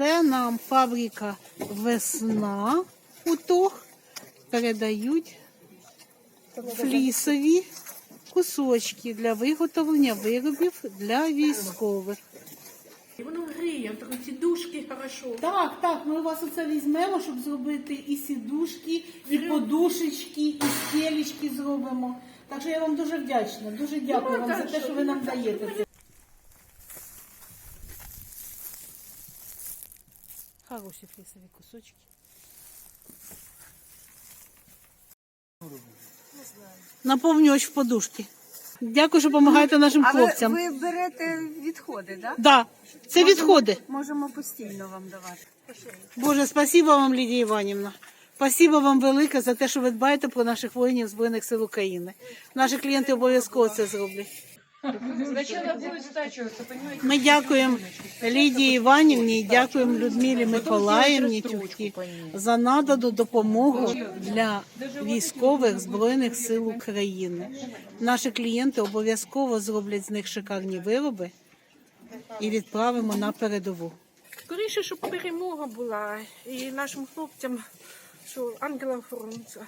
це нам фабрика Весна Утох передають флісові кусочки для виготовлення виробів для військових. Воно гріє, так ці дужки хорошо. Так, так, ми у вас оце візьмемо, щоб зробити і сідушки, і подушечки, і стелечки зробимо. Так що я вам дуже вдячна. Дуже дякую вам за те, що ви нам даєте Хороші флісові кусочки. Наповнювач в подушки. Дякую, що допомагаєте нашим А хлопцям. ви берете відходи, так? Да, це відходи. Можемо постійно вам давати. Боже, спасибо вам, Лідія Іванівна. Спасибо вам велике за те, що ви дбаєте про наших воїнів Збройних сил України. Наші клієнти обов'язково це зроблять. Ми дякуємо Лідії Іванівні і дякуємо Людмилі Миколаївні Тюхті за надану допомогу для військових Збройних сил України. Наші клієнти обов'язково зроблять з них шикарні вироби і відправимо на передову. Скоріше, щоб перемога була і нашим хлопцям, що ангела охоронця.